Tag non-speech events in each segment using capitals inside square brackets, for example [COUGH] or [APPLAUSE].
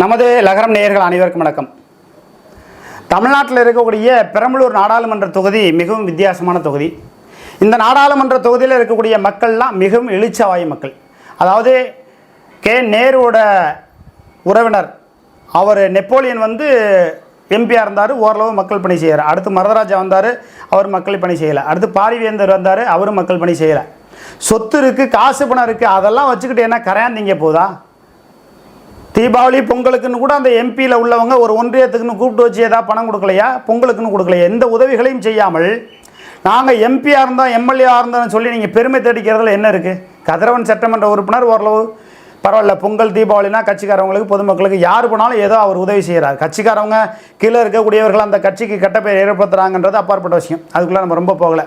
நமது லகரம் நேயர்கள் அனைவருக்கும் வணக்கம். தமிழ்நாட்டில் இருக்கக்கூடிய பெரம்பலூர் நாடாளுமன்ற தொகுதி மிகவும் வித்தியாசமான தொகுதி. இந்த நாடாளுமன்ற தொகுதியில் இருக்கக்கூடிய மக்கள்லாம் மிகவும் எழுச்சவாய் மக்கள். அதாவது கே. நேருவோட உறவினர் அவர் நெப்போலியன் வந்து எம்பியாக இருந்தார் ஓரளவு மக்கள் பணி செய்கிறார் அடுத்து மரதராஜா வந்தார் அவர் மக்கள் பணி செய்யலை. அடுத்து பாரிவேந்தர் வந்தார் அவரும் மக்கள் பணி செய்யலை. சொத்து இருக்குது காசு பணம் இருக்குது அதெல்லாம் வச்சுக்கிட்டு என்ன கரையாந்திங்க போதா? தீபாவளி பொங்கலுக்குன்னு கூட அந்த எம்பியில் உள்ளவங்க ஒரு ஒன்றியத்துக்குன்னு கூப்பிட்டு வச்சு ஏதாவது பணம் கொடுக்கலையா? பொங்கலுக்குன்னு கொடுக்கலையா? எந்த உதவிகளையும் செய்யாமல் நாங்கள் எம்பியாக இருந்தோம் எம்எல்ஏவாக இருந்தோம்னு சொல்லி நீங்கள் பெருமை தேடிக்கிறதுல என்ன இருக்குது கதிரவன் சட்டமன்ற உறுப்பினர் ஓரளவு பரவாயில்ல. பொங்கல் தீபாவளினா கட்சிக்காரவங்களுக்கு பொதுமக்களுக்கு யார் போனாலும் ஏதோ அவர் உதவி செய்கிறார் கட்சிக்காரவங்க கீழே இருக்கக்கூடியவர்கள் அந்த கட்சிக்கு கெட்ட பேர் ஏற்படுத்துகிறாங்கன்றது அப்பாற்பட்ட விஷயம். அதுக்குள்ளே நம்ம ரொம்ப போகலை.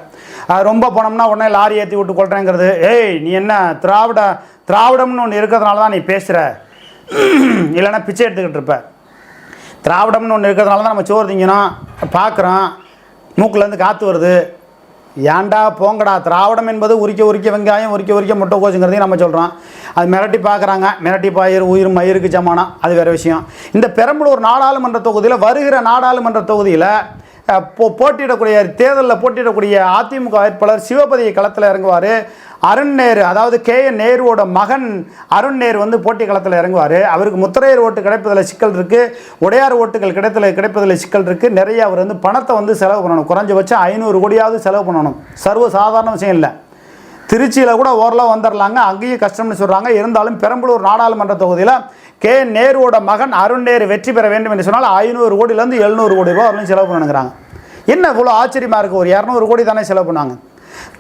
அது ரொம்ப போனோம்னா உடனே லாரி ஏற்றி விட்டு கொள்கிறேங்கிறது ஏய் நீ என்ன திராவிட திராவிடம்னு ஒன்று இருக்கிறதுனால தான் நீ பேசுகிற [CLEARS THROAT] இல்லைன்னா பிச்சை எடுத்துக்கிட்டு இருப்பேன் திராவிடம்னு ஒன்று இருக்கிறதுனால தான் நம்ம சோறு திங்கணும் பார்க்குறோம். மூக்குலேருந்து காற்று வருது. ஏன்டா போங்கடா? திராவிடம் என்பது உரிக்க உரிக்க வெங்காயம் உரிக்க உரிக்க முட்டை கோச்சுங்கிறதையும் நம்ம சொல்கிறோம் அது மிரட்டி பார்க்குறாங்க. மிரட்டி பாயிர் உயிர் மயிருக்கு சமானம் அது வேறு விஷயம். இந்த பெரம்பலூர் நாடாளுமன்ற தொகுதியில் வருகிற நாடாளுமன்ற தொகுதியில் போட்டியிடக்கூடிய தேர்தலில் போட்டியிடக்கூடிய அதிமுக வேட்பாளர் சிவபதி களத்தில் இறங்குவார். அருண் நேரு அதாவது கே. என். நேருவோட மகன் அருண் நேரு வந்து போட்டி களத்தில் இறங்குவார். அவருக்கு முத்திரையர் ஓட்டு கிடைப்பதில் சிக்கல் இருக்குது உடையார் ஓட்டுகள் கிடைத்தல கிடைப்பதில் சிக்கல் இருக்குது நிறைய அவர் வந்து பணத்தை வந்து செலவு பண்ணணும். குறைஞ்சபட்சம் ஐநூறு கோடியாவது செலவு பண்ணணும். சர்வ சாதாரண விஷயம் இல்லை. திருச்சியில் கூட ஓரளவு வந்துடலாங்க அங்கேயும் கஷ்டம்னு சொல்கிறாங்க இருந்தாலும் பெரம்பலூர் நாடாளுமன்ற தொகுதியில் கே. நேருவோட மகன் அருண் நேரு வெற்றி பெற வேண்டும் என்று சொன்னால் ஐநூறு கோடியிலேருந்து எழுநூறு கோடி ரூபா வரலும் செலவு பண்ணுங்கிறாங்க. என்ன இவ்வளோ ஆச்சரியமாக இருக்குது ஒரு இரநூறு கோடி தானே செலவு பண்ணாங்க.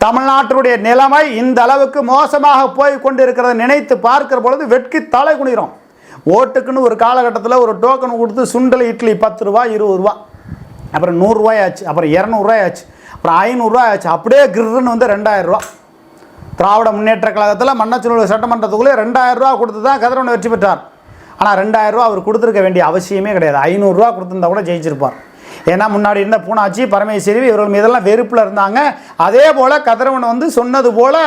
தமிழ்நாட்டினுடைய நிலைமை இந்த அளவுக்கு மோசமாக போய் கொண்டு இருக்கிறத நினைத்து பார்க்கிற பொழுது வெட்கி தலை குனிகிறோம். ஓட்டுக்குன்னு ஒரு காலகட்டத்தில் ஒரு டோக்கன் கொடுத்து சுண்டல் இட்லி பத்து ரூபா இருபது ரூபா அப்புறம் நூறுரூவாய் ஆச்சு. அப்புறம் இரநூறுவாய் ஆச்சு. அப்புறம் ஐநூறுரூவா ஆச்சு. அப்படியே கிருன்னு வந்து ரெண்டாயிரம் ரூபா திராவிட முன்னேற்ற கழகத்தில் மன்னச்சனூர் சட்டமன்ற தொகுதியில் ரெண்டாயிரம் ரூபா கொடுத்து தான் கதிரவன் வெற்றி பெற்றார். ஆனால் ரெண்டாயிரம் ரூபா அவர் கொடுத்துருக்க வேண்டிய அவசியமே கிடையாது. ஐநூறுரூவா கொடுத்துருந்தா கூட ஜெயிச்சிருப்பார். ஏன்னா முன்னாடி இருந்த பூனாச்சி பரமேஸ்வரி இவர்கள் மீதெல்லாம் வெறுப்பில் இருந்தாங்க. அதே போல் கதிரவன் வந்து சொன்னது போல்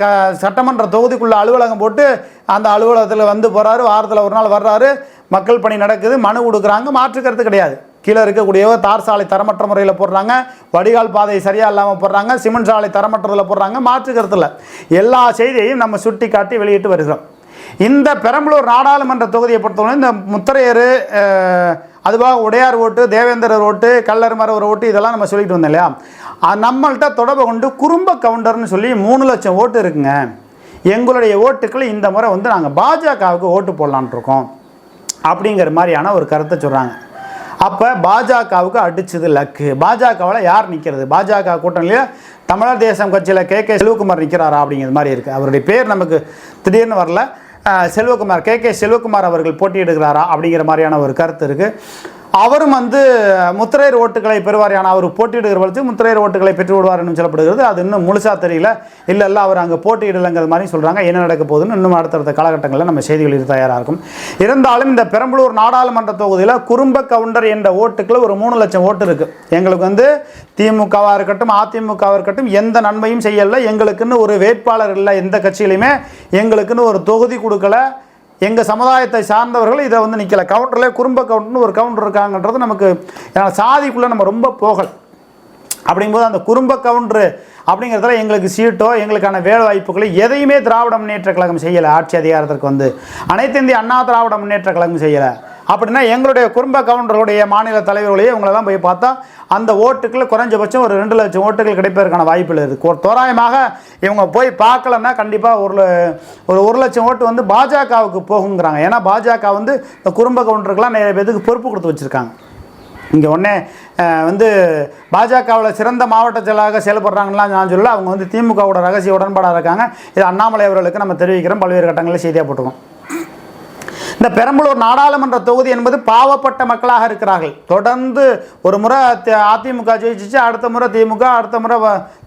க சட்டமன்ற தொகுதிக்குள்ளே அலுவலகம் போட்டு அந்த அலுவலகத்தில் வந்து போகிறாரு வாரத்தில் ஒரு நாள் வர்றாரு. மக்கள் பணி நடக்குது. மனு கொடுக்குறாங்க. மாற்றுக்கிறது கிடையாது. கீழே இருக்கக்கூடியவ தார் சாலை தரமற்ற முறையில் போடுறாங்க. வடிகால் பாதை சரியாக இல்லாமல் போடுறாங்க. சிமெண்ட் சாலை தரமற்றதில் போடுறாங்க. மாற்றுக்கிறதுல எல்லா செய்தியையும் நம்ம சுட்டி காட்டி வெளியிட்டு வருகிறோம். இந்த பெரம்பலூர் நாடாளுமன்ற தொகுதியை பொறுத்தவரை இந்த முத்திரையர் அதுவாக உடையார் ஓட்டு தேவேந்திரர் ஓட்டு கல்லர்மரவர் ஓட்டு இதெல்லாம் நம்ம சொல்லிட்டு வந்தோம் இல்லையா? நம்மள்கிட்ட தொடர்பு கொண்டு குறும்ப கவுண்டர்னு சொல்லி மூணு லட்சம் ஓட்டு இருக்குங்க. எங்களுடைய ஓட்டுக்களை இந்த முறை வந்து நாங்கள் பாஜகவுக்கு ஓட்டு போடலான் இருக்கோம். அப்படிங்கிற மாதிரியான ஒரு கருத்தை சொல்கிறாங்க அப்போ பாஜகவுக்கு அடிச்சது லக்கு. பாஜகவில் யார் நிற்கிறது பாஜக கூட்டணியில் தமிழர் தேசம் கட்சியில் கே. கே. செல்வகுமார் நிற்கிறாரா அப்படிங்கிற மாதிரி இருக்குது அவருடைய பேர் நமக்கு திடீர்னு வரல. செல்வகுமார் கே. கே. செல்வகுமார் அவர்கள் போட்டியிடுகிறாரா அப்படிங்கிற மாதிரியான ஒரு கருத்து இருக்குது அவரும் வந்து முத்திரையர் ஓட்டுகளை பெறுவாரியான அவர் போட்டியிடுகிற பொழுது முத்திரையர் ஓட்டுகளை பெற்று விடுவார் என்று சொல்லப்படுகிறது. அது இன்னும் முழுசாக தெரியல. இல்லை இல்லை அவர் அங்கே போட்டியிடலைங்கிற மாதிரி சொல்கிறாங்க என்ன நடக்க போகுதுன்னு இன்னும் அடுத்தடுத்த காலகட்டங்களில் நம்ம செய்திகளில் தயாராக இருக்கும். இருந்தாலும் இந்த பெரம்பலூர் நாடாளுமன்ற தொகுதியில் குறும்ப கவுண்டர் என்ற ஓட்டுக்கள் ஒரு மூணு லட்சம் ஓட்டு இருக்குது எங்களுக்கு வந்து திமுகவாக இருக்கட்டும் அதிமுகவாக இருக்கட்டும் எந்த நன்மையும் செய்யலை. எங்களுக்குன்னு ஒரு வேட்பாளர் இல்லை. எந்த கட்சியிலையுமே எங்களுக்குன்னு ஒரு தொகுதி கொடுக்கல. எங்கள் சமுதாயத்தை சார்ந்தவர்கள் இதை வந்து நிற்கல கவுண்டரில் குறும்ப கவுண்டர்னு ஒரு கவுண்டர் இருக்காங்கன்றது நமக்கு ஏன்னா சாதிக்குள்ளே நம்ம ரொம்ப போகல். அப்படிங்கும்போது அந்த குறும்ப கவுண்டரு அப்படிங்கிறதுல எங்களுக்கு சீட்டோ எங்களுக்கான வேலை வாய்ப்புகளோ எதையுமே திராவிட முன்னேற்ற கழகம் செய்யலை. ஆட்சி அதிகாரத்திற்கு வந்து அனைத்து இந்திய அண்ணா திராவிட முன்னேற்ற கழகம் செய்யலை. அப்படின்னா எங்களுடைய குடும்ப கவுண்டர்களுடைய மாநில தலைவர்களையே இவங்களெல்லாம் போய் பார்த்தா அந்த ஓட்டுக்கள் குறைஞ்சபட்சம் ஒரு ரெண்டு லட்சம் ஓட்டுகள் கிடைப்பதற்கான வாய்ப்புகள் இருக்குது ஒரு தோராயமாக இவங்க போய் பார்க்கலன்னா கண்டிப்பாக ஒரு ல- ஒரு ஒரு லட்சம் ஓட்டு வந்து பாஜகவுக்கு போகுங்கிறாங்க. ஏன்னா பாஜக வந்து இந்த குடும்ப கவுண்டருக்கெல்லாம் நிறைய பேருக்கு பொறுப்பு கொடுத்து வச்சுருக்காங்க. இங்கே உடனே வந்து பாஜகவில் சிறந்த மாவட்ட செயலாக செயல்படுறாங்கலாம் நான் சொல்ல அவங்க வந்து திமுகவோட ரகசிய உடன்பாடாக இருக்காங்க. இது அண்ணாமலை அவர்களுக்கு நம்ம தெரிவிக்கிறோம். பல்வேறு கட்டங்களில் செய்தியாக போட்டுருக்கோம். இந்த பெரம்பலூர் நாடாளுமன்ற தொகுதி என்பது பாவப்பட்ட மக்களாக இருக்கிறார்கள். தொடர்ந்து ஒரு முறை அதிமுக ஜெயிச்சிச்சு அடுத்த முறை திமுக அடுத்த முறை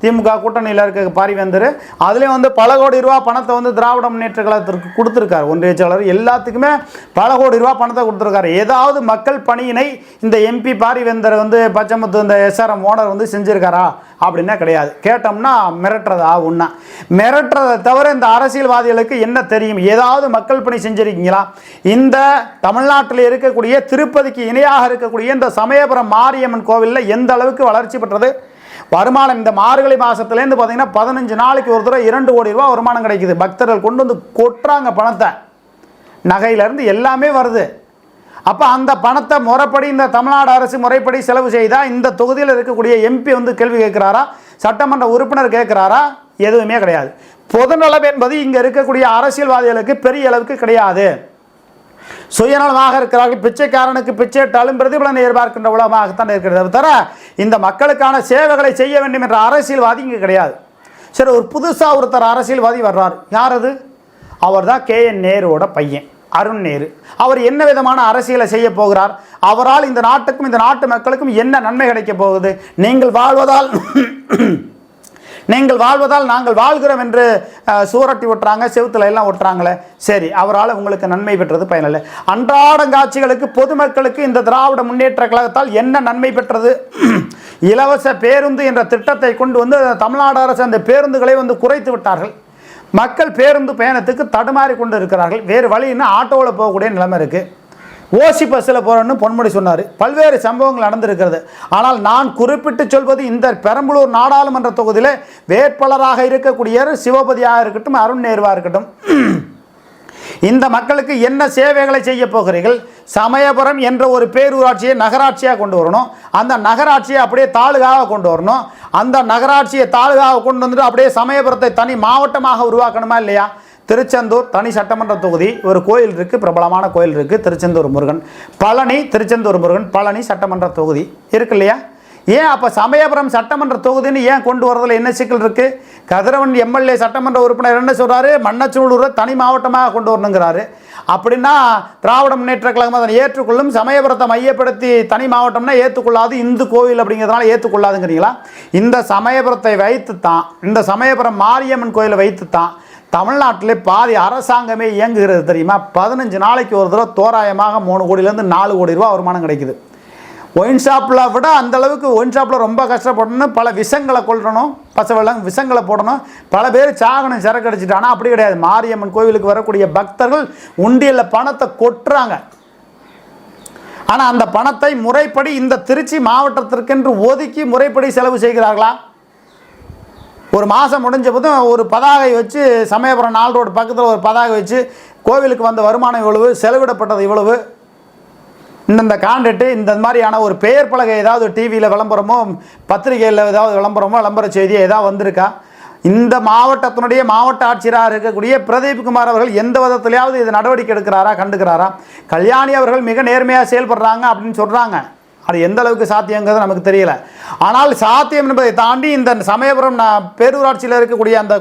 திமுக கூட்டணியில் இருக்க பாரிவேந்தர் அதுலேயும் வந்து பல கோடி ரூபா பணத்தை வந்து திராவிட முன்னேற்ற கழகத்திற்கு கொடுத்துருக்காரு. ஒன்றிய செயலாளர் எல்லாத்துக்குமே பல கோடி ரூபா பணத்தை கொடுத்துருக்காரு. ஏதாவது மக்கள் பணியினை இந்த எம்பி பாரிவேந்தர் வந்து பச்சமுத்து இந்த எஸ்ஆர்எம் ஓனர் வந்து செஞ்சுருக்காரா? அப்படின்னா கிடையாது. கேட்டோம்னா மிரட்டுறதா ஒன்றா மிரட்டுறதை தவிர இந்த அரசியல்வாதிகளுக்கு என்ன தெரியும்? ஏதாவது மக்கள் பணி செஞ்சிருக்கீங்களா? இந்த தமிழ்நாட்டில் இருக்கக்கூடிய திருப்பதிக்கு இணையாக இருக்கக்கூடிய இந்த சமயபுரம் மாரியம்மன் கோவிலில் எந்த அளவுக்கு வளர்ச்சி பெற்றது? வருமானம் இந்த மார்கழி மாதத்துலேருந்து பார்த்தீங்கன்னா பதினஞ்சு நாளைக்கு ஒரு தடவை இரண்டு கோடி ரூபா வருமானம் கிடைக்குது. பக்தர்கள் கொண்டு வந்து கொட்டுறாங்க பணத்தை. நகையிலேருந்து எல்லாமே வருது. அப்போ அந்த பணத்தை முறைப்படி இந்த தமிழ்நாடு அரசு முறைப்படி செலவு செய்தால் இந்த தொகுதியில் இருக்கக்கூடிய எம்பி வந்து கேள்வி கேட்குறாரா? சட்டமன்ற உறுப்பினர் கேட்குறாரா? எதுவுமே கிடையாது. பொதுநலம் என்பது இங்கே இருக்கக்கூடிய அரசியல்வாதிகளுக்கு பெரிய அளவுக்கு கிடையாது. சுயநலமாக இருக்கிறார்கள் பிச்சைக்காரனுக்கு பிச்சைட்டாலும் பிரதிபலனை எதிர்பார்க்கின்ற உலகமாகத்தான் இருக்கிறது. தவிர இந்த மக்களுக்கான சேவைகளை செய்ய வேண்டும் என்ற அரசியல்வாதி இங்கே கிடையாது. சரி ஒரு புதுசாக ஒருத்தர் அரசியல்வாதி வர்றார். யார் அது? அவர் தான் கே என் நேருவோட பையன். அருண் நேரு அவர் என்ன விதமான அரசியலை செய்ய போகிறார்? அவரால் இந்த நாட்டுக்கும் இந்த நாட்டு மக்களுக்கும் என்ன நன்மை கிடைக்கப் போகுது? நீங்கள் வாழ்வதால் நீங்கள் வாழ்வதால் நாங்கள் வாழ்கிறோம் என்று சூரட்டி ஒட்டுறாங்க செவுத்துல எல்லாம் ஒட்டுறாங்களே. சரி அவரால் உங்களுக்கு நன்மை பெற்றது பயனில்லை. அன்றாடங்காட்சிகளுக்கு பொதுமக்களுக்கு இந்த திராவிட முன்னேற்ற கழகத்தால் என்ன நன்மை பெற்றது? இலவச பேருந்து என்ற திட்டத்தை கொண்டு வந்து தமிழ்நாடு அரசு அந்த பேருந்துகளை வந்து குறைத்து விட்டார்கள். மக்கள் பேருந்து பயணத்துக்கு தடுமாறி கொண்டு இருக்கிறார்கள் வேறு வழின்னா ஆட்டோவில் போகக்கூடிய நிலைமை இருக்குது ஓசி பஸ்ஸில் போகிறோன்னு பொன்முடி சொன்னார். பல்வேறு சம்பவங்கள் நடந்திருக்கிறது. ஆனால் நான் குறிப்பிட்டு சொல்வது இந்த பெரம்பலூர் நாடாளுமன்ற தொகுதியில் வேட்பாளராக இருக்கக்கூடிய சிவபதியாக இருக்கட்டும் அருண் நேருவாக இருக்கட்டும். இந்த மக்களுக்கு என்ன சேவைகளை செய்ய போகிறீர்கள்? சமயபுரம் என்ற ஒரு பேரூராட்சியை நகராட்சியாக கொண்டு வரணும். அந்த நகராட்சியை அப்படியே தாலுகாவாக கொண்டு வரணும். அந்த நகராட்சியை தாலுகாவாக கொண்டு வந்துட்டு அப்படியே சமயபுரத்தை தனி மாவட்டமாக உருவாக்கணுமா இல்லையா? திருச்செந்தூர் தனி சட்டமன்ற தொகுதி. ஒரு கோயில் இருக்குது பிரபலமான கோயில் இருக்குது திருச்செந்தூர் முருகன் பழனி திருச்செந்தூர் முருகன் பழனி சட்டமன்ற தொகுதி. இருக்கு இல்லையா? ஏன் அப்போ சமயபுரம் சட்டமன்ற தொகுதின்னு ஏன் கொண்டு வரதில் என்ன சிக்கல் இருக்குது கதிரவன் எம்எல்ஏ சட்டமன்ற உறுப்பினர் என்ன சொல்கிறாரு மன்னச்சூழூரை தனி மாவட்டமாக கொண்டு வரணுங்கிறாரு. அப்படின்னா திராவிட முன்னேற்ற கழகம் அதனை ஏற்றுக்கொள்ளும் சமயபுரத்தை மையப்படுத்தி தனி மாவட்டம்னா ஏற்றுக்கொள்ளாது இந்து கோவில் அப்படிங்கிறதுனால ஏற்றுக்கொள்ளாதுங்கிறீங்களா இந்த சமயபுரத்தை வைத்து தான் இந்த சமயபுரம் மாரியம்மன் கோயிலை வைத்து தான் தமிழ்நாட்டிலே பாதி அரசாங்கமே இயங்குகிறது தெரியுமா? பதினஞ்சு நாளைக்கு ஒரு தடவை தோராயமாக மூணு கோடியிலேருந்து நாலு கோடி ரூபா வருமானம் கிடைக்குது. ஒயின் ஷாப்பில் விட அந்தளவுக்கு ஒயின் ஷாப்பில் ரொம்ப கஷ்டப்படணும். பல விஷங்களை கொள்ளணும் பசவெல்லாம் விஷங்களை போடணும். பல பேர் சாகனம் சரக்கு அடிச்சிட்டு. ஆனால் அப்படி கிடையாது. மாரியம்மன் கோவிலுக்கு வரக்கூடிய பக்தர்கள் உண்டியலில் பணத்தை கொட்டுறாங்க. ஆனால் அந்த பணத்தை முறைப்படி இந்த திருச்சி மாவட்டத்திற்கென்று ஒதுக்கி முறைப்படி செலவு செய்கிறார்களா? ஒரு மாதம் முடிஞ்ச போதும் ஒரு பதாகை வச்சு சமயபுரம் நாள் ரோடு பக்கத்தில் ஒரு பதாகை வச்சு கோவிலுக்கு வந்த வருமானம் இவ்வளவு செலவிடப்பட்டது இவ்வளவு இந்தந்த காண்டக்ட்டு இந்த மாதிரியான ஒரு பெயர் பலகை ஏதாவது டிவியில் விளம்பரமோ பத்திரிகையில் ஏதாவது விளம்பரமோ விளம்பர செய்தியோ ஏதாவது வந்திருக்கா? இந்த மாவட்டத்தினுடைய மாவட்ட ஆட்சியராக இருக்கக்கூடிய பிரதீப் குமார் அவர்கள் எந்த விதத்திலையாவது இது நடவடிக்கை எடுக்கிறாரா கண்டுக்கிறாரா? கல்யாணி அவர்கள் மிக நேர்மையாக செயல்படுறாங்க அப்படின்னு சொல்கிறாங்க அது எந்த அளவுக்கு சாத்தியங்கிறது நமக்கு தெரியல. ஆனால் சாத்தியம் என்பதை தாண்டி இந்த சமயபுரம் பேரூராட்சியில் இருக்கக்கூடிய அந்த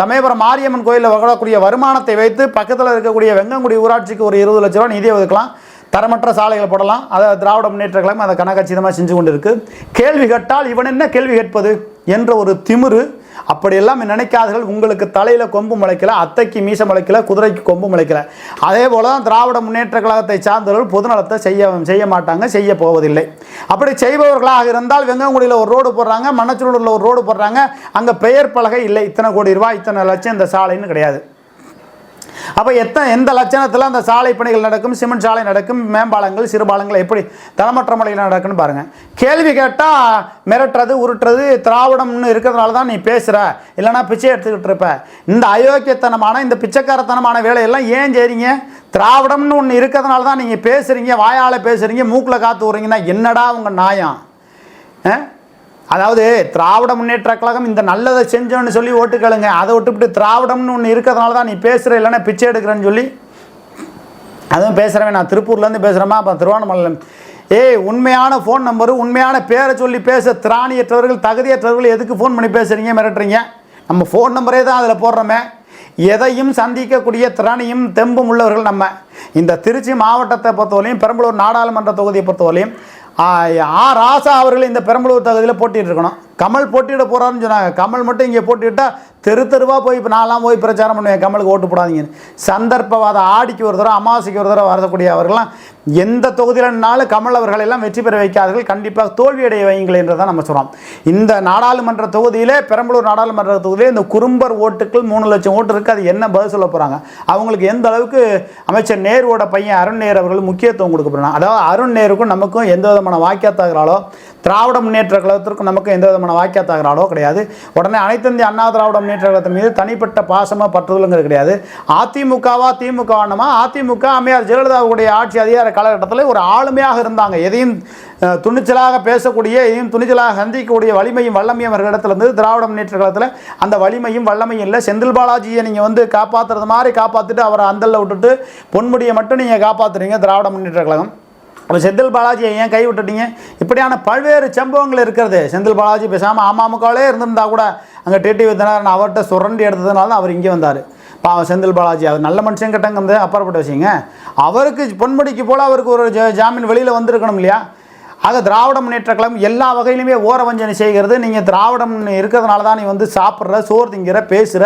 சமயபுரம் மாரியம்மன் கோயிலில் வரக்கூடிய வருமானத்தை வைத்து பக்கத்தில் இருக்கக்கூடிய வெங்கங்குடி ஊராட்சிக்கு ஒரு இருபது லட்ச ரூபா நிதியை ஒதுக்கலாம். தரமற்ற சாலைகளை போடலாம். அதை திராவிட முன்னேற்ற கழகம் அதை கனகச்சிதமாக செஞ்சு கொண்டு இருக்குது கேள்வி கேட்டால் இவன் என்ன கேள்வி கேட்பது என்ற ஒரு திமிரு. அப்படியெல்லாம் நினைக்காதீர்கள். உங்களுக்கு தலையில் கொம்பு முளைக்கல அத்தைக்கு மீச முளைக்கல குதிரைக்கு கொம்பு முளைக்கல. அதே போல தான் திராவிட முன்னேற்ற கழகத்தை சார்ந்தவர்கள் பொதுநலத்தை செய்ய செய்ய மாட்டாங்க செய்ய போவதில்லை. அப்படி செய்பவர்களாக இருந்தால் வெங்கங்குடியில் ஒரு ரோடு போடுறாங்க மண்ணச்சூழலில் ஒரு ரோடு போடுறாங்க. அங்கே பெயர் பலகை இல்லை. இத்தனை கோடி ரூபாய் இத்தனை லட்சம் இந்த சாலைன்னு கிடையாது. அப்போ எத்தனை எந்த லட்சணத்தில் அந்த சாலை பணிகள் நடக்கும் சிமெண்ட் சாலை நடக்கும் மேம்பாலங்கள் சிறுபாலங்கள் எப்படி தரமற்ற முறையில் நடக்குன்னு பாருங்கள் கேள்வி கேட்டால் மிரட்டுறது உருட்டுறது திராவிடம்னு இருக்கிறதுனால தான் நீ பேசுகிற இல்லைனா பிச்சை எடுத்துக்கிட்டு இருப்ப. இந்த அயோக்கியத்தனமான இந்த பிச்சைக்காரத்தனமான வேலையெல்லாம் ஏன் செய்றீங்க? திராவிடம்னு ஒன்று இருக்கிறதுனால தான் நீங்கள் பேசுகிறீங்க வாயால் பேசுகிறீங்க மூக்கில் காத்து விட்றீங்கன்னா என்னடா உங்கள் நியாயம் ஆ? அதாவது திராவிட முன்னேற்ற கழகம் இந்த நல்லதை செஞ்சோன்னு சொல்லி ஓட்டு கேளுங்க. அதை விட்டுவிட்டு திராவிடம்னு ஒன்று இருக்கிறதுனால தான் நீ பேசுகிற இல்லைன்னா பிச்சை எடுக்கிறேன்னு சொல்லி. அதுவும் பேசுகிறவன் நான் திருப்பூர்லேருந்து பேசுகிறேமா அப்போ திருவண்ணாமலை ஏய் உண்மையான ஃபோன் நம்பரு உண்மையான பேரை சொல்லி பேச திராணியற்றவர்கள் தகுதியற்றவர்கள் எதுக்கு ஃபோன் பண்ணி பேசுகிறீங்க மிரட்டுறீங்க? நம்ம ஃபோன் நம்பரே தான் அதில் போடுறோமே. எதையும் சந்திக்கக்கூடிய திறனையும் தெம்பும் உள்ளவர்கள் நம்ம. இந்த திருச்சி மாவட்டத்தை பொறுத்தவரையும் பெரம்பலூர் நாடாளுமன்ற தொகுதியை பொறுத்தவரையும் ஆ, ராசா அவர்கள் இந்த பெரம்பலூர் தகுதியில் போட்டிட்டு இருக்கணும் கமல் போட்டியிட போகிறாருன்னு சொன்னாங்க. கமல் மட்டும் இங்கே போட்டியிட்டா தெரு தெருவாக போய் இப்போ நான்லாம் போய் பிரச்சாரம் பண்ணுவேன். கமலுக்கு ஓட்டு போடாதீங்கன்னு சந்தர்ப்பவாத ஆடிக்கு ஒரு தடவை அமாவாசைக்கு ஒரு தடவை வரக்கூடிய அவர்கள்லாம் எந்த தொகுதியிலனாலும் கமல் அவர்களை எல்லாம் வெற்றி பெற வைக்காதீர்கள். கண்டிப்பாக தோல்வியடைய வையுங்கள் என்று தான் நம்ம சொல்கிறோம் இந்த நாடாளுமன்ற தொகுதியிலே பெரம்பலூர் நாடாளுமன்ற தொகுதியிலே இந்த குறும்பர் ஓட்டுக்கள் மூணு லட்சம் ஓட்டு இருக்குது அது என்ன பதில் சொல்ல போகிறாங்க அவங்களுக்கு எந்த அளவுக்கு அமைச்சர் நேருவோட பையன் அருண் நேரு அவர்கள் முக்கியத்துவம் கொடுக்க போகிறாங்க அதாவது அருண் நேருக்கும் நமக்கும் எந்த விதமான வாக்கியத்தாகிறாலோ திராவிட முன்னேற்ற கழகத்திற்கும் நமக்கு எந்த விதமான வாக்கியத்தாகிறாலோ கிடையாது. உடனே அனைத்து இந்திய அண்ணா திராவிட முன்னேற்ற கழகத்தின் மீது தனிப்பட்ட பாசமாக பற்றுதலுங்கிறது கிடையாது. அதிமுகவா திமுகவானமா அதிமுக அம்மையார் ஜெயலலிதாவுடைய ஆட்சி அதிகார காலகட்டத்தில் ஒரு ஆளுமையாக இருந்தாங்க. எதையும் துணிச்சலாக பேசக்கூடிய எதையும் துணிச்சலாக சந்திக்கக்கூடிய வலிமையும் வல்லமையும் அவர்களிடத்துல இருந்து திராவிட முன்னேற்ற கழகத்தில் அந்த வலிமையும் வல்லமையும் இல்லை. செந்தில் பாலாஜியை நீங்கள் வந்து காப்பாற்றுறது மாதிரி காப்பாற்றிட்டு அவரை அந்தல்ல விட்டுட்டு பொன்முடியை மட்டும் நீங்கள் காப்பாற்றுறீங்க திராவிட முன்னேற்ற கழகம். அப்போ செந்தில் பாலாஜியை ஏன் கைவிட்டுட்டீங்க இப்படியான பல்வேறு சம்பவங்கள் இருக்கிறது. செந்தில் பாலாஜி பேசாமல் அமமுகவிலே இருந்திருந்தால் கூட அங்கே டிடிவி தினகரன் அவர்கிட்ட சுரண்டி எடுத்ததுனால தான் அவர் இங்கே வந்தார். பாவம் செந்தில் பாலாஜி அவர் நல்ல மனுஷன் கிட்டங்கிறது அப்பாற்பட்ட விஷயங்க. அவருக்கு பொன்முடிக்கு போல் அவருக்கு ஒரு ஜா- ஜாமீன் வெளியில் வந்திருக்கணும் இல்லையா? ஆக திராவிட முன்னேற்ற கழகம் எல்லா வகையிலுமே ஓரவஞ்சனை செய்கிறது. நீங்கள் திராவிடம் இருக்கிறதுனால தான் நீ வந்து சாப்பிட்ற சோறு திங்கிற பேசுகிற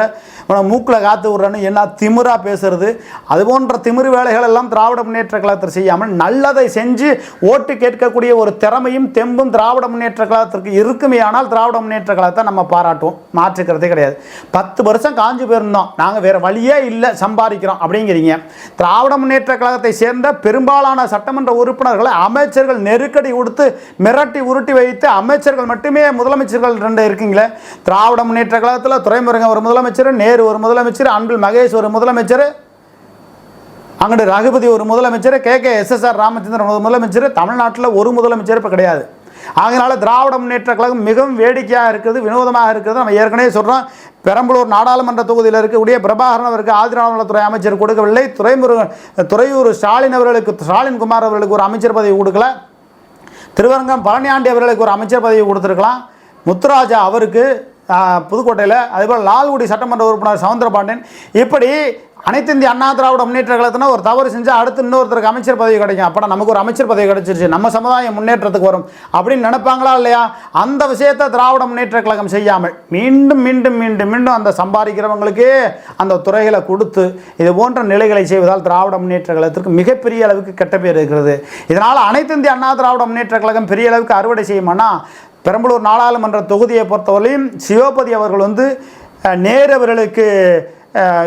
உன மூக்கில் காத்து விட்றன்னு என்ன திமிராக பேசுறது. அது போன்ற திமிரு வேலைகள் எல்லாம் திராவிட முன்னேற்ற கழகத்தில் செய்யாமல் நல்லதை செஞ்சு ஓட்டு கேட்கக்கூடிய ஒரு திறமையும் தெம்பும் திராவிட முன்னேற்ற கழகத்திற்கு இருக்குமே ஆனால் திராவிட முன்னேற்ற கழகத்தை நம்ம பாராட்டுவோம். மாற்றுக்கிறதே கிடையாது. பத்து வருஷம் காஞ்சு போயிருந்தோம். நாங்கள் வேறு வழியே இல்லை சம்பாதிக்கிறோம் அப்படிங்கிறீங்க. திராவிட முன்னேற்ற கழகத்தை சேர்ந்த பெரும்பாலான சட்டமன்ற உறுப்பினர்களை அமைச்சர்கள் நெருக்கடி கொடுத்து மிரட்டி உருட்டி வைத்து அமைச்சர்கள் மட்டுமே முதலமைச்சர்கள் ரெண்டு இருக்கீங்களே? திராவிட முன்னேற்ற கழகத்தில் துறைமுருகன் ஒரு முதலமைச்சர் நேரு ஒரு முதலமைச்சர் அன்பில் மகேஷ் ஒரு முதலமைச்சர் அங்கிட்டு ரகுபதி ஒரு முதலமைச்சர் கே. கே. எஸ்எஸ்ஆர் ராமச்சந்திரன் ஒரு முதலமைச்சர் தமிழ்நாட்டில் ஒரு முதலமைச்சர் இப்போ கிடையாது. அதனால் திராவிட முன்னேற்ற கழகம் மிகவும் வேடிக்கையாக இருக்குது வினோதமாக இருக்கிறது நம்ம ஏற்கனவே சொல்கிறோம் பெரம்பலூர் நாடாளுமன்ற தொகுதியில் இருக்கக்கூடிய பிரபாகரன் அவருக்கு ஆதிராவளத்துறை அமைச்சர் கொடுக்கவில்லை. துறைமுருகன் துறையூர் ஸ்டாலின் அவர்களுக்கு ஸ்டாலின் குமார் அவர்களுக்கு ஒரு அமைச்சர் பதவி கொடுக்கல. திருவரங்கம் பழனியாண்டி அவர்களுக்கு ஒரு அமைச்சர் பதவி கொடுத்துருக்கலாம். முத்துராஜா அவருக்கு புதுக்கோட்டையில் அதேபோல் லால்குடி சட்டமன்ற உறுப்பினர் சவுந்தரபாண்டியன். இப்படி அனைத்து இந்திய அண்ணா திராவிட முன்னேற்ற கழகத்தினா ஒரு தவறு செஞ்சால் அடுத்து இன்னொருத்தருக்கு அமைச்சர் பதவி கிடைக்கும். அப்போ நமக்கு ஒரு அமைச்சர் பதவி கிடைச்சிருச்சு. நம்ம சமுதாயம் முன்னேற்றத்துக்கு வரும். அப்படின்னு நினைப்பாங்களா இல்லையா? அந்த விஷயத்தை திராவிட முன்னேற்ற கழகம் செய்யாமல் மீண்டும் மீண்டும் மீண்டும் மீண்டும் அந்த சம்பாதிக்கிறவங்களுக்கே அந்த துறைகளை கொடுத்து இது போன்ற நிலைகளை செய்வதால் திராவிட முன்னேற்ற கழகத்திற்கு மிகப்பெரிய அளவுக்கு கெட்ட பேர் இருக்கிறது. இதனால் அனைத்து இந்திய அண்ணா திராவிட முன்னேற்ற கழகம் பெரிய அளவுக்கு அறுவடை செய்யுமானா? பெரம்பலூர் நாடாளுமன்ற தொகுதியை பொறுத்தவரையும் சிவபதி அவர்கள் வந்து நேரவர்களுக்கு நேரு அவர்களுக்கு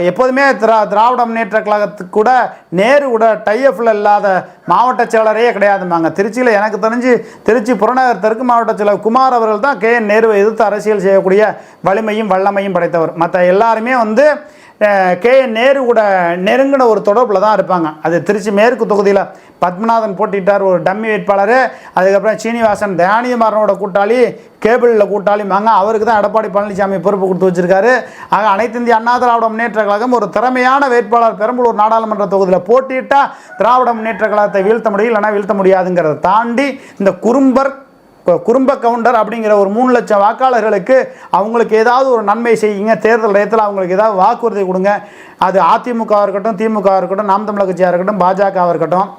எப்போதுமே திரா திராவிட முன்னேற்ற கழகத்துக்கு கூட நேரு கூட டைஎஃப்ல இல்லாத மாவட்ட செயலரே கிடையாதுமாங்க திருச்சியில் எனக்கு தெரிஞ்சு திருச்சி புறநகர் தெற்கு மாவட்ட செயலர் குமார் அவர்கள் தான் கே என் நேருவை எதிர்த்து அரசியல் செய்யக்கூடிய வலிமையும் வல்லமையும் படைத்தவர். மற்ற எல்லாருமே வந்து கே. என். நேரு கூட நெருங்கின ஒரு தொடர்பில் தான் இருப்பாங்க. அது திருச்சி மேற்கு தொகுதியில் பத்மநாதன் போட்டிட்டார் ஒரு டம்மி வேட்பாளர். அதுக்கப்புறம் சீனிவாசன் தயானியமாரனோட கூட்டாளி கேபிளில் கூட்டாளி வாங்க அவருக்கு தான் எடப்பாடி பழனிசாமி பொறுப்பு கொடுத்து வச்சிருக்காரு. ஆக அனைத்து இந்திய அண்ணா திராவிட முன்னேற்ற கழகம் ஒரு திறமையான வேட்பாளர் பெரம்பலூர் நாடாளுமன்ற தொகுதியில் போட்டியிட்டால் திராவிட முன்னேற்ற கழகத்தை வீழ்த்த முடியும் இல்லைனா வீழ்த்த முடியாதுங்கிறத தாண்டி இந்த குறும்பர் குறும்ப கவுண்டர் அப்படிங்கிற ஒரு மூணு லட்சம் வாக்காளர்களுக்கு அவங்களுக்கு ஏதாவது ஒரு நன்மை செய்யுங்க. தேர்தல் டயத்தில் அவங்களுக்கு ஏதாவது வாக்குறுதி கொடுங்க. அது அதிமுகவாக இருக்கட்டும் திமுகவாக இருக்கட்டும் நாம் தமிழக கட்சியாக இருக்கட்டும் பாஜகவாக இருக்கட்டும்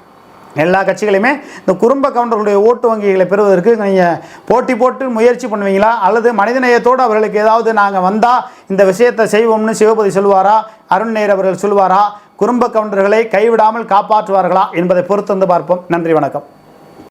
எல்லா கட்சிகளையுமே இந்த குறும்ப கவுண்டர்களுடைய ஓட்டு வங்கிகளை பெறுவதற்கு நீங்கள் போட்டி போட்டு முயற்சி பண்ணுவீங்களா? அல்லது மனிதநேயத்தோடு அவர்களுக்கு ஏதாவது நாங்கள் வந்தால் இந்த விஷயத்தை செய்வோம்னு சிவபதி சொல்லுவாரா? அருண் நேர் அவர்கள் சொல்லுவாரா? குறும்ப கவுண்டர்களை கைவிடாமல் காப்பாற்றுவார்களா? என்பதை பொறுத்து வந்து பார்ப்போம். நன்றி வணக்கம்.